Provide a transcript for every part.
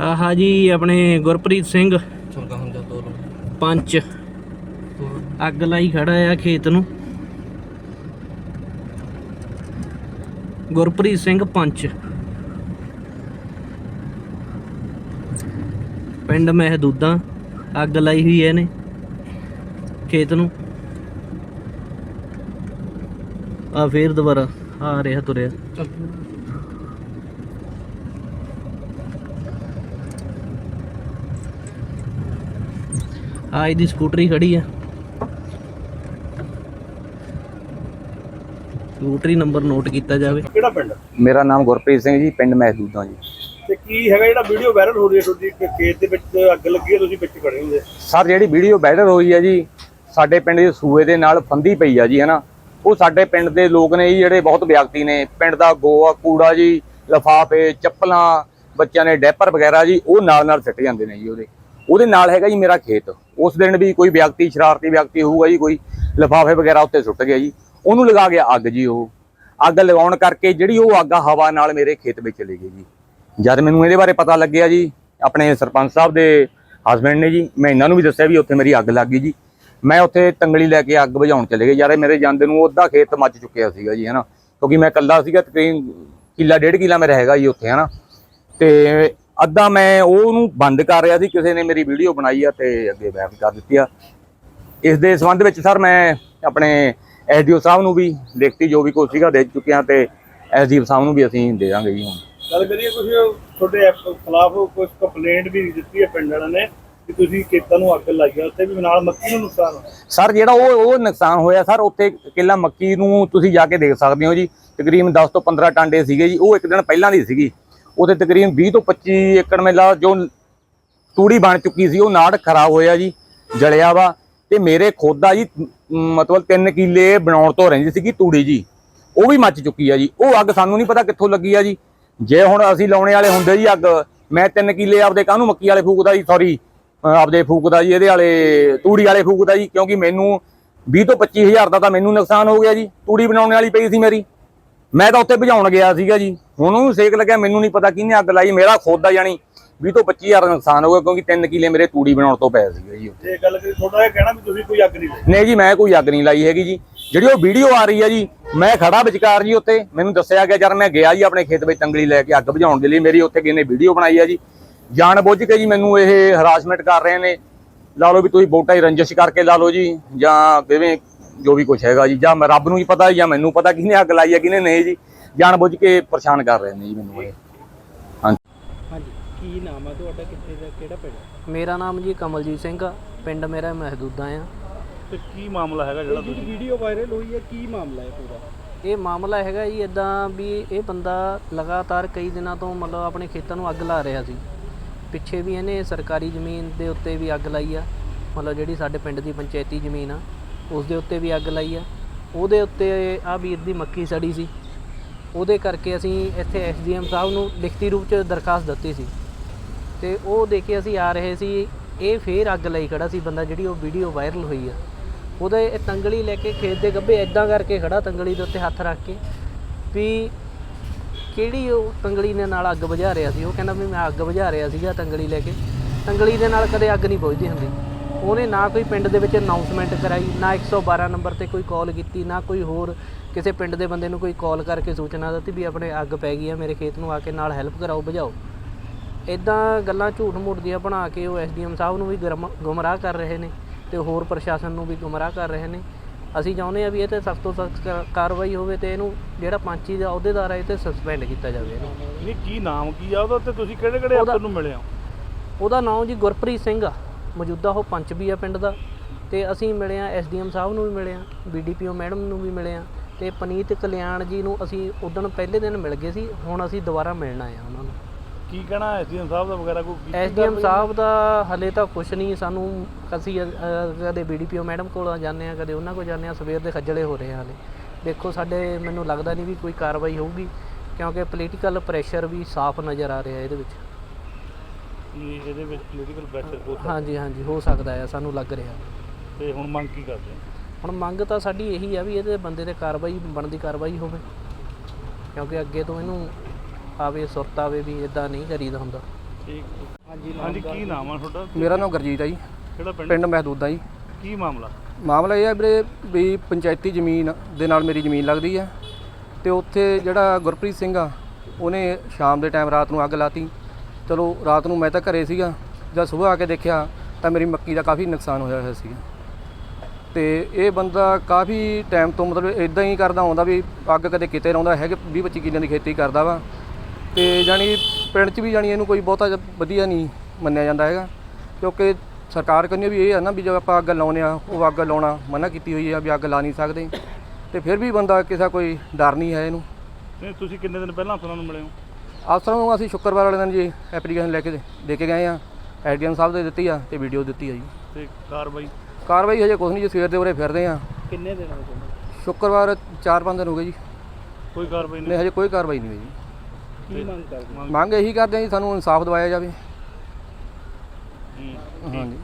ਆਹਾ ਜੀ ਆਪਣੇ ਗੁਰਪ੍ਰੀਤ ਸਿੰਘ। ਪੰਚ। ਅੱਗ ਲਾਈ ਖੜਾ ਆ ਖੇਤ ਨੂੰ। ਗੁਰਪ੍ਰੀਤ ਸਿੰਘ ਪੰਚ। ਪਿੰਡ ਮਹਿਦੂਦਾਂ ਅੱਗ ਲਾਈ ਹੋਈ ਐ ਇਹਨੇ। ਖੇਤ ਨੂੰ। ਆ ਫੇਰ ਦੁਬਾਰਾ ਆ ਰਿਹਾ ਤੁਰਿਆ। ਆ ਇਹਦੀ ਸਕੂਟਰੀ ਖੜੀ ਆ। ਸਕੂਟਰੀ ਨੰਬਰ ਨੋਟ ਕੀਤਾ ਜਾਵੇ। ਕਿਹੜਾ ਪਿੰਡ? ਮੇਰਾ ਨਾਮ ਗੁਰਪ੍ਰੀਤ ਸਿੰਘ ਜੀ ਪਿੰਡ ਮਹਿਦੂਦਾਂ ਜੀ। ਤੇ ਕੀ ਹੈਗਾ ਜਿਹੜਾ ਵੀਡੀਓ ਵਾਇਰਲ ਹੋ ਰਹੀ ਹੈ ਤੁਹਾਡੀ? ਕਿ ਖੇਤ ਦੇ ਵਿੱਚ ਅੱਗ ਲੱਗੀ ਹੈ ਤੁਸੀਂ ਵਿੱਚ ਖੜੇ ਹੁੰਦੇ। ਸਰ ਜਿਹੜੀ ਵੀਡੀਓ ਵਾਇਰਲ ਹੋਈ ਹੈ ਜੀ ਸਾਡੇ ਪਿੰਡ ਦੇ ਸੂਏ ਦੇ ਨਾਲ ਫੰਦੀ ਪਈ ਆ ਜੀ ਹਨਾ। ਉਹ ਸਾਡੇ ਪਿੰਡ ਦੇ ਲੋਕ ਨੇ ਜੀ ਜਿਹੜੇ ਬਹੁਤ ਵਿਅਕਤੀ ਨੇ। ਪਿੰਡ ਦਾ ਗੋਆ ਕੂੜਾ ਜੀ ਲਫਾਫੇ ਚੱਪਲਾਂ ਬੱਚਿਆਂ ਦੇ ਡੈਪਰ ਵਗੈਰਾ ਜੀ ਉਹ ਨਾਲ ਨਾਲ ਸਿੱਟ ਜਾਂਦੇ ਨੇ ਜੀ ਉਹਦੇ। ਉਹਦੇ ਨਾਲ ਹੈਗਾ ਜੀ ਮੇਰਾ ਖੇਤ। ਉਸ ਦਿਨ ਵੀ ਕੋਈ ਵਿਅਕਤੀ, ਸ਼ਰਾਰਤੀ ਵਿਅਕਤੀ ਹੋਊਗਾ ਜੀ, ਕੋਈ ਲਫਾਫੇ ਵਗੈਰਾ ਉੱਤੇ ਸੁੱਟ ਗਿਆ ਜੀ। ਉਹਨੂੰ ਲਗਾ ਗਿਆ ਅੱਗ ਜੀ ਉਹ। ਅੱਗ ਲਗਾਉਣ ਕਰਕੇ ਜਿਹੜੀ ਉਹ ਅੱਗ ਹਵਾ ਨਾਲ ਮੇਰੇ ਖੇਤ ਵਿੱਚ ਚਲੀ ਗਈ ਜੀ। ਜਦ ਮੈਨੂੰ ਇਹਦੇ ਬਾਰੇ ਪਤਾ ਲੱਗਿਆ ਜੀ, ਆਪਣੇ ਸਰਪੰਚ ਸਾਹਿਬ ਦੇ ਹਸਬੰਡ ਨੇ ਜੀ, ਮੈਂ ਇਹਨਾਂ ਨੂੰ ਵੀ ਦੱਸਿਆ ਵੀ ਉੱਥੇ ਮੇਰੀ ਅੱਗ ਲੱਗ ਗਈ ਜੀ। ਮੈਂ ਉੱਥੇ ਤੰਗਲੀ ਲੈ ਕੇ ਅੱਗ ਬੁਝਾਉਣ ਚਲੇ ਗਏ। ਯਾਰ ਮੇਰੇ ਜਾਂਦੇ ਨੂੰ ਅੱਧਾ ਖੇਤ ਮੱਚ ਚੁੱਕਿਆ ਸੀਗਾ ਜੀ, ਹਨਾ। ਕਿਉਂਕਿ ਮੈਂ ਇਕੱਲਾ ਸੀਗਾ, ਤਕਰੀਬਨ ਕਿੱਲਾ, ਡੇਢ ਕਿੱਲਾ ਮੇਰਾ ਹੈਗਾ ਜੀ ਉੱਥੇ, ਹਨਾ। ਤੇ ਅੱਧਾ ਮੈਂ ਉਹਨੂੰ ਬੰਦ ਕਰ ਰਿਹਾ ਸੀ ਕਿਸੇ ਨੇ ਮੇਰੀ ਵੀਡੀਓ ਬਣਾਈ ਆ ਤੇ ਅੱਗੇ ਵਾਇਰਲ ਕਰ ਦਿੱਤੀ ਆ। ਇਸ ਦੇ ਸੰਬੰਧ ਵਿੱਚ ਸਰ ਮੈਂ ਆਪਣੇ ਐਸਡੀਓ ਸਾਹਿਬ ਨੂੰ ਵੀ ਲਿਖਤੀ ਜੋ ਵੀ ਕੁਛ ਸੀਗਾ ਦੇ ਚੁੱਕਿਆ ਤੇ ਐਸਡੀਓ ਸਾਹਿਬ ਨੂੰ ਵੀ ਅਸੀਂ ਦੇ ਦਾਂਗੇ ਜੀ ਹੁਣ। ਗੱਲ ਕਰੀਏ ਕੁਝ ਤੁਹਾਡੇ ਖਿਲਾਫ ਕੁਝ ਕੰਪਲੇਂਟ ਵੀ ਦਿੱਤੀ ਹੈ ਪਿੰਡ ਵਾਲਿਆਂ ਨੇ ਕਿ ਤੁਸੀਂ ਖੇਤਾਂ ਨੂੰ ਅੱਗ ਲਾਈ ਹੈ ਉੱਥੇ ਵੀ ਨਾਲ ਮੱਕੀ ਨੂੰ ਨੁਕਸਾਨ ਸਰ ਜਿਹੜਾ ਉਹ ਉਹ ਨੁਕਸਾਨ ਹੋਇਆ ਸਰ ਉੱਥੇ ਕਿੱਲਾ ਮੱਕੀ ਨੂੰ ਤੁਸੀਂ ਜਾ ਕੇ ਦੇਖ ਸਕਦੇ ਹੋ ਜੀ ਤਕਰੀਬਨ 10 ਤੋਂ 15 ਟਾਂਡੇ ਸੀਗੇ ਜੀ ਉਹ ਇੱਕ ਦਿਨ ਪਹਿਲਾਂ ਦੀ ਸੀਗੀ। ਉਹਦੇ ਤਕਰੀਬਨ 20 ਤੋਂ 25 ਏਕੜ ਮੇਲਾ ਜੋ ਤੂੜੀ ਬਣ ਚੁੱਕੀ ਸੀ, ਉਹ ਨਾੜ ਖਰਾਬ ਹੋਇਆ ਜੀ, ਜਲਿਆ ਵਾ। ਤੇ ਮੇਰੇ ਖੁਦ ਦਾ ਜੀ ਮਤਲਬ 3 ਕਿੱਲੇ ਬਣਾਉਣ ਤੋਂ ਰਹਿੰਦੀ ਸੀਗੀ ਤੂੜੀ ਜੀ। ਉਹ ਵੀ ਮੱਚ ਚੁੱਕੀ ਆ ਜੀ। ਉਹ ਅੱਗ ਸਾਨੂੰ ਨਹੀਂ ਪਤਾ ਕਿੱਥੋਂ ਲੱਗੀ ਆ ਜੀ। ਜੇ ਹੁਣ ਅਸੀਂ ਲਾਉਣੇ ਵਾਲੇ ਹੁੰਦੇ ਜੀ ਅੱਗ, ਮੈਂ 3 ਕਿੱਲੇ ਆਪਦੇ ਕਾਹਨੂੰ ਮੱਕੀ ਵਾਲੇ ਫੂਕਦਾ ਜੀ ਸੌਰੀ ਆਪਦੇ ਫੂਕਦਾ ਜੀ, ਇਹਦੇ ਵਾਲੇ ਤੂੜੀ ਵਾਲੇ ਫੂਕਦਾ ਜੀ, ਕਿਉਂਕਿ ਮੈਨੂੰ 20 ਤੋਂ 25 ਹਜ਼ਾਰ ਦਾ ਤਾਂ ਮੈਨੂੰ ਨੁਕਸਾਨ ਹੋ ਗਿਆ ਜੀ। ਤੂੜੀ ਬਣਾਉਣ ਵਾਲੀ ਪਈ ਸੀ ਮੇਰੀ। ਮੈਂ ਤਾਂ ਉੱਥੇ ਭਜਾਉਣ ਗਿਆ ਸੀਗਾ ਜੀ। ਹੁਣ ਉਹਨੂੰ ਸੇਕ ਲੱਗਿਆ ਮੈਨੂੰ ਨਹੀਂ ਪਤਾ ਕਿਹਨੇ ਅੱਗ ਲਾਈ। ਮੇਰਾ ਖੁਦ ਦਾ ਜਾਣੀ 20 ਤੋਂ 25 ਹਜ਼ਾਰ ਦਾ ਨੁਕਸਾਨ ਹੋ ਗਿਆ ਕਿਉਂਕਿ 3 ਕਿੱਲੇ ਮੇਰੇ ਤੂੜੀ ਬਣਾਉਣ ਤੋਂ ਪਏ ਸੀਗੇ ਜੀ ਜੇ ਗੱਲ ਕਰੀ ਤੁਹਾਡਾ ਇਹ ਕਹਿਣਾ ਵੀ ਤੁਸੀਂ ਕੋਈ ਅੱਗ ਨਹੀਂ ਲਾਈ। ਨਹੀਂ ਜੀ ਮੈਂ ਕੋਈ ਅੱਗ ਨਹੀਂ ਲਾਈ ਹੈਗੀ ਜੀ। ਜਿਹੜੀ ਉਹ ਵੀਡੀਓ ਆ ਰਹੀ ਹੈ ਜੀ ਮੈਂ ਖੜਾ ਵਿਚਕਾਰ ਜੀ ਉੱਥੇ। ਮੈਨੂੰ ਦੱਸਿਆ ਗਿਆ ਜਦ ਮੈਂ ਗਿਆ ਜੀ ਆਪਣੇ ਖੇਤ ਵਿੱਚ ਤੰਗਲੀ ਲੈ ਕੇ ਅੱਗ ਬੁਝਾਉਣ ਦੇ ਲਈ। ਮੇਰੀ ਉੱਥੇ ਕਿਸੇ ਨੇ ਵੀਡੀਓ ਬਣਾਈ ਹੈ ਜੀ। ਜਾਣ ਬੁੱਝ ਕੇ ਜੀ ਮੈਨੂੰ ਇਹ ਹਰਾਸਮੈਂਟ ਕਰ ਰਹੇ ਨੇ। ਲਾ ਲਓ ਵੀ ਤੁਸੀਂ ਵੋਟਾਂ ਹੀ ਰੰਜਿਸ਼ ਕਰਕੇ ਲਾ ਲਓ ਜੀ। ਜਾਂ ਕਿਵੇਂ ਜੋ ਵੀ ਕੁਝ ਹੈਗਾ ਜੀ ਜਾਂ ਮੈਂ ਰੱਬ ਨੂੰ ਹੀ ਪਤਾ ਜਾਂ ਮੈਨੂੰ ਪਤਾ ਕਿਹਨੇ ਅੱਗ ਲਾਈ ਹੈ ਕਿਹਨੇ ਨਹੀਂ ਜੀ ਜਾਣ ਬੁੱਝ ਕੇ ਪਰੇਸ਼ਾਨ ਕਰ ਰਹੇ ਨੇ ਜੀ ਮੈਨੂੰ ਇਹ। ਹਾਂਜੀ। ਕੀ ਨਾਮ ਆ ਤੁਹਾਡਾ ਕਿੱਥੇ ਦਾ ਕਿਹੜਾ ਪਿੰਡ ਮੇਰਾ ਨਾਮ ਜੀ ਕਮਲਜੀਤ ਸਿੰਘ ਆ ਪਿੰਡ ਮੇਰਾ ਮਹਿਦੂਦਾਂ ਆ। ਤੇ ਕੀ ਮਾਮਲਾ ਹੈਗਾ ਜਿਹੜਾ ਤੁਸੀਂ ਵੀਡੀਓ ਵਾਇਰਲ ਹੋਈ ਹੈ ਕੀ ਮਾਮਲਾ ਹੈ ਪੂਰਾ? ਇਹ ਮਾਮਲਾ ਹੈਗਾ ਜੀ ਇਦਾਂ ਵੀ ਇਹ ਬੰਦਾ ਲਗਾਤਾਰ ਕਈ ਦਿਨਾਂ ਤੋਂ ਮਤਲਬ ਆਪਣੇ ਖੇਤਾਂ ਨੂੰ ਅੱਗ ਲਾ ਰਿਹਾ ਸੀ। ਪਿੱਛੇ ਵੀ ਇਹਨੇ ਸਰਕਾਰੀ ਜ਼ਮੀਨ ਦੇ ਉੱਤੇ ਵੀ ਅੱਗ ਲਾਈ ਆ ਮਤਲਬ ਜਿਹੜੀ ਸਾਡੇ ਪਿੰਡ ਦੀ ਪੰਚਾਇਤੀ ਜ਼ਮੀਨ ਆ। ਉਸ ਦੇ ਉੱਤੇ ਵੀ ਅੱਗ ਲਾਈ ਆ। ਉਹਦੇ ਉੱਤੇ ਆ ਵੀਰ ਦੀ ਮੱਕੀ ਸੜੀ ਸੀ। ਉਹਦੇ ਕਰਕੇ ਅਸੀਂ ਇੱਥੇ ਐਸਡੀਐਮ ਸਾਹਿਬ ਨੂੰ ਲਿਖਤੀ ਰੂਪ 'ਚ ਦਰਖਾਸਤ ਦਿੱਤੀ ਸੀ। ਤੇ ਉਹ ਦੇ ਕੇ ਅਸੀਂ ਆ ਰਹੇ ਸੀ, ਇਹ ਫੇਰ ਅੱਗ ਲਈ ਖੜਾ ਸੀ ਬੰਦਾ ਜਿਹੜੀ ਉਹ ਵੀਡੀਓ ਵਾਇਰਲ ਹੋਈ ਆ। ਉਹਦੇ ਇਹ ਤੰਗਲੀ ਲੈ ਕੇ ਖੇਤ ਦੇ ਗੱਭੇ ਐਦਾਂ ਕਰਕੇ ਖੜਾ ਤੰਗਲੀ ਦੇ ਉੱਤੇ ਹੱਥ ਰੱਖ ਕੇ ਵੀ ਕਿਹੜੀ ਉਹ ਤੰਗਲੀ ਦੇ ਨਾਲ ਅੱਗ ਬੁਝਾ ਰਿਹਾ ਸੀ? ਉਹ ਕਹਿੰਦਾ ਵੀ ਮੈਂ ਅੱਗ ਬੁਝਾ ਰਿਹਾ ਸੀਗਾ ਤੰਗਲੀ ਲੈ ਕੇ। ਤੰਗਲੀ ਦੇ ਨਾਲ ਕਦੇ ਅੱਗ ਨਹੀਂ ਬੁਝਦੀ ਹੁੰਦੀ। ਉਹਨੇ ਨਾ ਕੋਈ ਪਿੰਡ ਦੇ ਵਿੱਚ ਅਨਾਉਂਸਮੈਂਟ ਕਰਾਈ ਨਾ 112 ਨੰਬਰ ਤੇ ਕੋਈ ਕਾਲ ਕੀਤੀ ਨਾ ਕੋਈ ਹੋਰ ਕਿਸੇ ਪਿੰਡ ਦੇ ਬੰਦੇ ਨੂੰ ਕੋਈ ਕਾਲ ਕਰਕੇ ਸੂਚਨਾ ਦਿੱਤੀ ਵੀ ਆਪਣੇ ਅੱਗ ਪੈ ਗਈ ਆ ਮੇਰੇ ਖੇਤ ਨੂੰ ਆ ਕੇ ਨਾਲ ਹੈਲਪ ਕਰਾਓ ਬੁਝਾਓ ਇਦਾਂ ਗੱਲਾਂ ਝੂਠ ਮੂਠ ਦੀਆਂ ਬਣਾ ਕੇ ਉਹ ਐਸਡੀਐਮ ਸਾਹਿਬ ਨੂੰ ਵੀ ਗੁੰਮਰਾਹ ਕਰ ਰਹੇ ਨੇ ਤੇ ਹੋਰ ਪ੍ਰਸ਼ਾਸਨ ਨੂੰ ਵੀ ਗੁੰਮਰਾਹ ਕਰ ਰਹੇ ਨੇ। ਅਸੀਂ ਚਾਹੁੰਦੇ ਆ ਵੀ ਇਹ ਤੇ ਸਖਤ ਤੋਂ ਸਖਤ ਕਾਰਵਾਈ ਹੋਵੇ ਤੇ ਇਹਨੂੰ ਜਿਹੜਾ ਪੰਚੀ ਦਾ ਅਹੁਦੇਦਾਰ ਹੈ ਇਹ ਤੇ ਸਸਪੈਂਡ ਕੀਤਾ ਜਾਵੇ ਇਹਨੂੰ। ਨਹੀਂ ਕੀ ਨਾਮ ਕੀ ਆ ਉਹਦਾ ਤੇ ਤੁਸੀਂ ਕਿਹੜੇ ਕਿਹੜੇ ਅਫਸਰ ਨੂੰ ਮਿਲੇ ਹੋ? ਉਹਦਾ ਨਾਮ ਜੀ ਗੁਰਪ੍ਰੀਤ ਸਿੰਘ ਆ। ਮੌਜੂਦਾ ਉਹ ਪੰਚ ਵੀ ਆ ਪਿੰਡ ਦਾ ਤੇ ਅਸੀਂ ਮਿਲੇ ਆ ਐਸਡੀਐਮ ਸਾਹਿਬ ਨੂੰ ਵੀ ਮਿਲੇ ਆ ਬੀਡੀਪੀਓ ਮੈਡਮ ਨੂੰ ਵੀ ਮਿਲੇ ਆ ਤੇ ਪਨੀਤ ਕਲਿਆਣ ਜੀ ਨੂੰ ਅਸੀਂ ਉਦੋਂ ਪਹਿਲੇ ਦਿਨ ਮਿਲ ਗਏ ਸੀ ਹੁਣ ਅਸੀਂ ਦੁਬਾਰਾ ਮਿਲਣਾ ਆ ਉਹਨਾਂ ਨੂੰ। ਕੀ ਕਹਿਣਾ ਐਸਡੀਐਮ ਸਾਹਿਬ ਦਾ ਵਗੈਰਾ ਕੋਈ ਐਸਡੀਐਮ? ਸਾਹਿਬ ਦਾ ਹਲੇ ਤਾਂ ਕੁਛ ਨਹੀਂ ਸਾਨੂੰ ਅਸੀਂ ਕਦੇ ਬੀਡੀਪੀਓ ਮੈਡਮ ਕੋਲ ਜਾਂਦੇ ਆ ਕਦੇ ਉਹਨਾਂ ਕੋਲ ਜਾਂਦੇ ਆ ਸਵੇਰ ਦੇ ਖੱਜਲੇ ਹੋ ਰਹੇ ਆ ਹਲੇ। ਦੇਖੋ ਸਾਡੇ ਮੈਨੂੰ ਲੱਗਦਾ ਨਹੀਂ ਵੀ ਕੋਈ ਕਾਰਵਾਈ ਹੋਊਗੀ ਕਿਉਂਕਿ ਪੋਲੀਟੀਕਲ ਪ੍ਰੈਸ਼ਰ ਵੀ ਸਾਫ਼ ਨਜ਼ਰ ਆ ਰਿਹਾ ਇਹਦੇ ਵਿੱਚ। ਕੀ ਇਹਦੇ ਵਿੱਚ ਪੋਲੀਟੀਕਲ ਪ੍ਰੈਸ਼ਰ ਹੋ। ਸਕਦਾ ਹਾਂਜੀ ਹਾਂਜੀ ਹੋ ਸਕਦਾ ਹੈ ਸਾਨੂੰ ਲੱਗ ਰਿਹਾ। ਤੇ ਹੁਣ ਮੰਗ ਕੀ ਕਰਦੇ ਹੋ? ਹੁਣ ਮੰਗ ਤਾਂ ਸਾਡੀ ਇਹੀ ਆ ਵੀ ਇਹਦੇ ਬੰਦੇ ਤੇ ਕਾਰਵਾਈ ਬਣਦੀ ਕਾਰਵਾਈ ਹੋਵੇ। ਕਿਉਂਕਿ ਅੱਗੇ ਤੋਂ ਇਹਨੂੰ ਆਵੇ ਸੁਰਤ ਆਵੇ ਵੀ ਇਦਾਂ ਨਹੀਂ ਕਰੀਦਾ ਹੁੰਦਾ। ਹਾਂਜੀ ਹਾਂਜੀ ਕੀ ਨਾਮ ਆ ਤੁਹਾਡਾ? ਮੇਰਾ ਨਾਮ ਗੁਰਜੀਤ ਹੈ ਜੀ। ਕਿਹੜਾ ਪਿੰਡ? ਪਿੰਡ ਮਹਿਦੂਦਾ ਜੀ। ਕੀ ਮਾਮਲਾ? ਮਾਮਲਾ ਇਹ ਹੈ ਵੀਰੇ ਵੀ ਪੰਚਾਇਤੀ ਜ਼ਮੀਨ ਦੇ ਨਾਲ ਮੇਰੀ ਜ਼ਮੀਨ ਲੱਗਦੀ ਹੈ ਤੇ ਉੱਥੇ ਜਿਹੜਾ ਗੁਰਪ੍ਰੀਤ ਸਿੰਘ ਆ ਉਹਨੇ ਸ਼ਾਮ ਦੇ ਟਾਈਮ ਰਾਤ ਨੂੰ ਅੱਗ ਲਾਤੀ। ਚਲੋ ਰਾਤ ਨੂੰ ਮੈਂ ਤਾਂ ਘਰੇ ਸੀਗਾ, ਜਦ ਸਵੇਰ ਆ ਕੇ ਦੇਖਿਆ ਤਾਂ ਮੇਰੀ ਮੱਕੀ ਦਾ ਕਾਫੀ ਨੁਕਸਾਨ ਹੋਇਆ ਹੋਇਆ ਸੀਗਾ। ਤੇ ਇਹ ਬੰਦਾ ਕਾਫੀ ਟਾਈਮ ਤੋਂ ਮਤਲਬ ਇਦਾਂ ਹੀ ਕਰਦਾ ਆਉਂਦਾ ਵੀ ਅੱਗ ਕਦੇ ਕਿਤੇ ਰਹਿੰਦਾ ਹੈਗੇ 20 25 ਕਿੱਲਿਆਂ ਦੀ ਖੇਤੀ ਕਰਦਾ ਵਾ। ਤੇ ਜਾਣੀ ਪਿੰਡ 'ਚ ਵੀ ਜਾਣੀ ਇਹਨੂੰ ਕੋਈ ਬਹੁਤਾ ਵਧੀਆ ਨਹੀਂ ਮੰਨਿਆ ਜਾਂਦਾ ਹੈਗਾ, ਕਿਉਂਕਿ ਸਰਕਾਰ ਕਹਿੰਦੀ ਵੀ ਇਹ ਆ ਨਾ ਵੀ ਜਦੋਂ ਆਪਾਂ ਅੱਗ ਲਾਉਂਦੇ ਆ ਉਹ ਅੱਗ ਲਾਉਣਾ ਮਨਾ ਕੀਤੀ ਹੋਈ ਆ ਵੀ ਅੱਗ ਲਾ ਨਹੀਂ ਸਕਦੇ। ਤੇ ਫਿਰ ਵੀ ਬੰਦਾ ਕਿਸੇ ਕੋਈ ਡਰ ਨਹੀਂ ਹੈ ਇਹਨੂੰ। ਨਹੀਂ ਤੁਸੀਂ ਕਿੰਨੇ ਦਿਨ ਪਹਿਲਾਂ ਅਫਸਰਾਂ ਨੂੰ ਮਿਲੇ ਹੋ? ਅਫਸਰਾਂ ਨੂੰ ਅਸੀਂ ਸ਼ੁੱਕਰਵਾਰ ਵਾਲੇ ਦਿਨ ਜੀ ਐਪਲੀਕੇਸ਼ਨ ਲੈ ਕੇ ਦੇ- ਕੇ ਗਏ ਆ ਐਡੀਐਮ ਸਾਹਿਬ ਦੇ ਦਿੱਤੀ ਆ ਤੇ ਵੀਡੀਓ ਦਿੱਤੀ ਆ ਜੀ। ਤੇ ਕਾਰਵਾਈ? ਕਾਰਵਾਈ ਹਜੇ ਕੁਛ ਨਹੀਂ ਜੀ ਸਵੇਰ ਦੇ ਉਰੇ ਫਿਰਦੇ ਆ। ਕਿੰਨੇ ਦਿਨ ਹੋ ਗਏ? ਸ਼ੁੱਕਰਵਾਰ 4-5 ਦਿਨ ਹੋ ਗਏ ਜੀ। ਕੋਈ ਕਾਰਵਾਈ ਨਹੀਂ ਨਹੀਂ? ਹਜੇ ਕੋਈ ਕਾਰਵਾਈ ਨਹੀਂ ਹੋਈ ਜੀ। ਕੀ ਮੰਗ ਕਰਦੇ? ਮੰਗ- ਮੰਗ ਇਹੀ ਕਰਦੇ ਆ ਜੀ ਸਾਨੂੰ ਇਨਸਾਫ ਦਿਵਾਇਆ ਜਾਵੇ। ਹੂੰ। ਹਾਂਜੀ।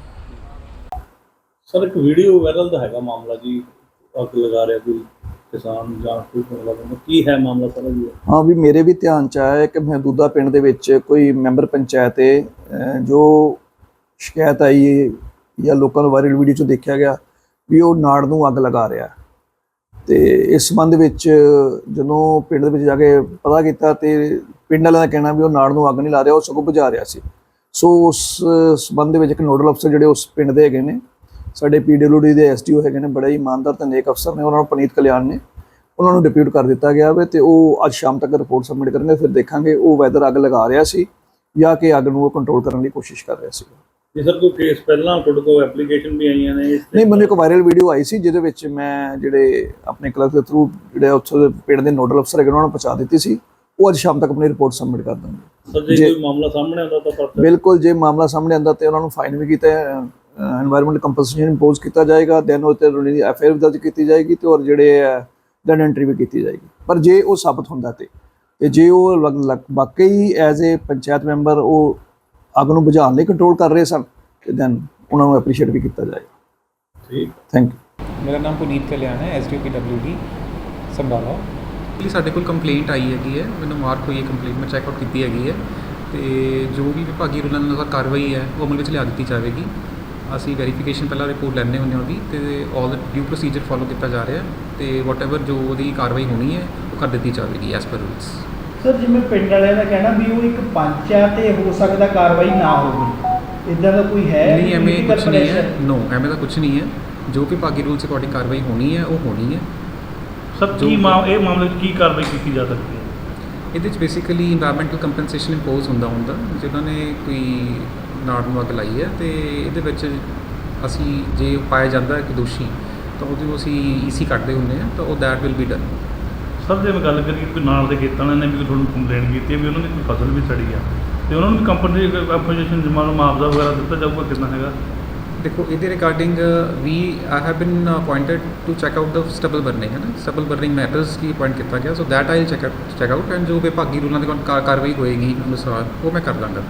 ਸਰ ਇੱਕ ਵੀਡੀਓ ਵਾਇਰਲ ਦਾ ਹੈਗਾ ਮਾਮਲਾ ਜੀ ਅੱਗ ਲਗਾ ਰਿਹਾ ਕੋਈ। ਕਿਸਾਨ ਜਾਂ ਕੋਈ ਬੰਦਾ ਬੰਦਾ, ਕੀ ਹੈ ਮਾਮਲਾ ਸਾਰਾ ਜੀ? ਹਾਂ ਵੀ ਮੇਰੇ ਵੀ ਧਿਆਨ ਚ ਆਇਆ ਕਿ ਮਹਦੂਦਾ ਪਿੰਡ ਦੇ ਵਿੱਚ ਕੋਈ ਮੈਂਬਰ ਪੰਚਾਇਤ ਹੈ ਜੋ ਸ਼ਿਕਾਇਤ ਆਈ ਹੈ ਜਾਂ ਲੋਕਾਂ ਨੂੰ ਵਾਇਰਲ ਵੀਡੀਓ ਚ ਦੇਖਿਆ ਗਿਆ ਵੀ ਉਹ ਨਾੜ ਨੂੰ ਅੱਗ ਲਗਾ ਰਿਹਾ ਤੇ ਇਸ ਸੰਬੰਧ ਵਿੱਚ ਜਦੋਂ ਪਿੰਡ ਦੇ ਵਿੱਚ ਜਾ ਕੇ ਪਤਾ ਕੀਤਾ ਤੇ ਪਿੰਡ ਵਾਲਿਆਂ ਦਾ ਕਹਿਣਾ ਵੀ ਉਹ ਨਾੜ ਨੂੰ ਅੱਗ ਨਹੀਂ ਲਾ ਰਿਹਾ, ਉਹ ਸਗੋਂ ਬੁਝਾ ਰਿਹਾ ਸੀ। ਸੋ ਉਸ ਸੰਬੰਧ ਵਿੱਚ ਇੱਕ ਨੋਡਲ ਅਫਸਰ ਜਿਹੜੇ ਉਸ ਪਿੰਡ ਦੇ ਹੈਗੇ ਨੇ ਸਾਡੇ ਪੀਡਬਲਯੂਡੀ ਦੇ ਐਸਟੀਓ ਹੈਗੇ ਨੇ ਬੜੇ ਹੀ ਇਮਾਨਦਾਰ ਤੇ ਨੇਕ ਅਫਸਰ ਨੇ ਉਹਨਾਂ ਨੂੰ ਪਨੀਤ ਕਲਿਆਣ ਨੇ। ਉਹਨਾਂ ਨੂੰ ਡਿਪਿਊਟ ਕਰ ਦਿੱਤਾ ਗਿਆ ਵੇ ਤੇ ਉਹ ਅੱਜ ਸ਼ਾਮ ਤੱਕ ਰਿਪੋਰਟ ਸਬਮਿਟ ਕਰਨਗੇ ਫਿਰ ਦੇਖਾਂਗੇ ਉਹ ਵੈਦਰ ਅੱਗ ਲਗਾ ਰਿਹਾ ਸੀ ਜਾਂ ਕਿ ਅੱਗ ਨੂੰ ਉਹ ਕੰਟਰੋਲ ਕਰਨ ਦੀ ਕੋਸ਼ਿਸ਼ ਕਰ ਰਿਹਾ ਸੀ। ਜੇ ਸਰ ਕੋਈ ਕੇਸ ਪਹਿਲਾਂ ਤੁਹਾਡੇ ਕੋਲ ਐਪਲੀਕੇਸ਼ਨ ਵੀ ਆਈਆਂ ਨੇ ਨਹੀਂ ਮੈਨੂੰ ਇੱਕ ਵਾਇਰਲ ਵੀਡੀਓ ਆਈ ਸੀ ਜਿਹਦੇ ਵਿੱਚ ਮੈਂ ਜਿਹੜੇ ਆਪਣੇ ਕਲਰਕ ਦੇ ਥਰੂ ਜਿਹੜੇ ਉੱਥੋਂ ਦੇ ਪਿੰਡ ਦੇ ਨੋਡਲ ਅਫਸਰ ਹੈਗੇ ਉਹਨਾਂ ਨੂੰ ਪਹੁੰਚਾ ਦਿੱਤੀ ਸੀ। ਉਹ ਅੱਜ ਸ਼ਾਮ ਤੱਕ ਆਪਣੀ ਰਿਪੋਰਟ ਸਬਮਿਟ ਕਰ ਦੇਣਗੇ। ਸਰ ਜੇ ਕੋਈ ਮਾਮਲਾ ਸਾਹਮਣੇ ਆਉਂਦਾ ਤਾਂ ਬਿਲਕੁਲ ਜੇ ਮਾਮਲਾ ਸਾਹਮਣੇ ਆਂਦਾ ਤੇ ਉਹਨਾਂ ਨੂੰ ਫਾਈਨ ਵੀ ਕੀਤਾ এনवायरमेंट ਕੰਪਨਸੇਸ਼ਨ ਇੰਪੋਜ਼ ਕੀਤਾ ਜਾਏਗਾ ਦੈਨ ਉਹ ਤੇ ਰੋਣੀ ਦੀ ਵੀ ਦਰਜ ਕੀਤੀ ਜਾਏਗੀ ਤੇ ਔਰ ਜਿਹੜੇ ਦੈਨ ਐਂਟਰੀ ਵੀ ਕੀਤੀ ਜਾਏਗੀ। ਪਰ ਜੇ ਉਹ ਸਾਬਤ ਹੁੰਦਾ ਤੇ ਤੇ ਜੇ ਉਹ ਵਾਕਈ ਐਜ਼ ਅ ਪੰਚਾਇਤ ਮੈਂਬਰ ਉਹ ਅੱਗ ਨੂੰ ਬੁਝਾਉਣ ਲਈ ਕੰਟਰੋਲ ਕਰ ਰਹੇ ਸਨ ਤੇ ਦੈਨ ਉਹਨਾਂ ਨੂੰ ਐਪਰੀਸ਼ੀਏਟ ਵੀ ਕੀਤਾ ਜਾਏਗਾ। ਠੀਕ। ਥੈਂਕ ਯੂ ਮੇਰਾ ਨਾਮ ਪੁਨੀਤ ਕਲਿਆਣ ਹੈ ਐਸਡੀਪੀਡਬਲਯੂਡੀ ਸੰਭਾਲਾ। ਜੀ ਸਾਡੇ ਕੋਲ ਕੰਪਲੇਂਟ ਆਈ ਹੈਗੀ ਹੈ ਮੈਨੂੰ ਮਾਰਕ ਹੋਈ ਹੈ ਕੰਪਲੇਂਟ ਮੈਂ ਚੈੱਕ ਆਊਟ ਕੀਤੀ ਹੈਗੀ ਹੈ ਤੇ ਜੋ ਵੀ ਵਿਭਾਗੀ ਰੁਲਾਂ ਅਨੁਸਾਰ ਕਾਰਵਾਈ ਹੈ ਉਹ ਅਮਲ ਵਿੱਚ ਲਿਆ ਦਿੱਤੀ ਜਾਵੇਗੀ। ਅਸੀਂ ਵੈਰੀਫਿਕੇਸ਼ਨ ਪਹਿਲਾਂ ਰਿਪੋਰਟ ਲੈਣੇ ਹੁੰਦੇ ਹਾਂ ਉਹਦੀ ਤੇ ਆਲ ਡਿਊ ਪ੍ਰੋਸੀਜਰ ਫੋਲੋ ਕੀਤਾ ਜਾ ਰਿਹਾ ਤੇ ਵਾਟ ਐਵਰ ਜੋ ਉਹਦੀ ਕਾਰਵਾਈ ਹੋਣੀ ਹੈ ਉਹ ਕਰ ਦਿੱਤੀ ਜਾਵੇਗੀ ਐਸ ਪਰ ਰੂਲਸ ਸਰ ਜਿਵੇਂ ਪਿੰਡ ਵਾਲਿਆਂ ਦਾ ਕਹਿਣਾ ਵੀ ਉਹ ਇੱਕ ਪੰਚ ਆ ਤੇ ਹੋ ਸਕਦਾ ਕਾਰਵਾਈ ਨਾ ਹੋਵੇ। ਇਦਾਂ ਦਾ ਕੋਈ ਹੈ ਨਹੀਂ ਐਵੇਂ ਕੁਝ ਨਹੀਂ ਹੈ। ਨੋ ਐਵੇਂ ਦਾ ਕੁਝ ਨਹੀਂ ਹੈ। ਜੋ ਕਿ ਪਾਗੀ ਰੂਲਸ ਅਕੋਰਡਿੰਗ ਕਾਰਵਾਈ ਹੋਣੀ ਹੈ ਉਹ ਹੋਣੀ ਹੈ। ਸਭ ਕੀ ਇਹ ਮਾਮਲੇ ਵਿੱਚ ਕੀ ਕਾਰਵਾਈ ਕੀਤੀ ਜਾ ਸਕਦੀ ਹੈ? ਇਹਦੇ ਵਿੱਚ ਬੇਸਿਕਲੀ এনवायरमेंटਲ ਕੰਪਨਸੇਸ਼ਨ ਇੰਪੋਜ਼ ਹੁੰਦਾ ਹੁੰਦਾ। ਜਿਨ੍ਹਾਂ ਨੇ ਕੋਈ ਨਾੜ ਨੂੰ ਅੱਗ ਲਾਈ ਹੈ ਤੇ ਇਹਦੇ ਵਿੱਚ ਅਸੀਂ ਜੇ ਪਾਇਆ ਜਾਂਦਾ ਹੈ ਕਿ ਦੋਸ਼ੀ ਤਾਂ ਉਹਦੀ ਅਸੀਂ ਈਸੀ ਕੱਢਦੇ ਹੁੰਦੇ ਆ ਤਾਂ ਉਹ that will be done sir ਜੇ ਮੈਂ ਗੱਲ ਕਰੀਏ ਕੋਈ ਨਾਲ ਦੇ ਖੇਤਾਂ ਵਾਲਿਆਂ ਨੇ ਵੀ ਤੁਹਾਨੂੰ ਕੰਪਲੇਂਟ ਕੀਤੀ ਹੈ ਵੀ ਉਹਨਾਂ ਦੀ ਕੋਈ ਫਸਲ ਵੀ ਸੜੀ ਆ ਤੇ ਉਹਨਾਂ ਨੂੰ ਕੰਪਨੀ ਐਪੋਜੀਸ਼ਨ ਜਮਾ ਨੂੰ ਮੁਆਵਜ਼ਾ ਵਗੈਰਾ ਦਿੱਤਾ ਜਾਊਗਾ ਕਿੰਨਾ ਹੈਗਾ? ਦੇਖੋ ਇਹਦੇ regarding we I have been appointed to check out the stubble burning ਹੈ ਨਾ? ਸਟੇਬਲ ਬਰਨਿੰਗ ਮੈਟਰਸ ਕੀ ਅਪਾਇੰਟ ਕੀਤਾ ਗਿਆ so that I check check out and ਜੋ ਵਿਭਾਗੀ ਰੂਲਾਂ ਦੇ ਕਾਰਵਾਈ ਹੋਏਗੀ ਅਨੁਸਾਰ ਉਹ ਮੈਂ ਕਰ ਦਾਂਗਾ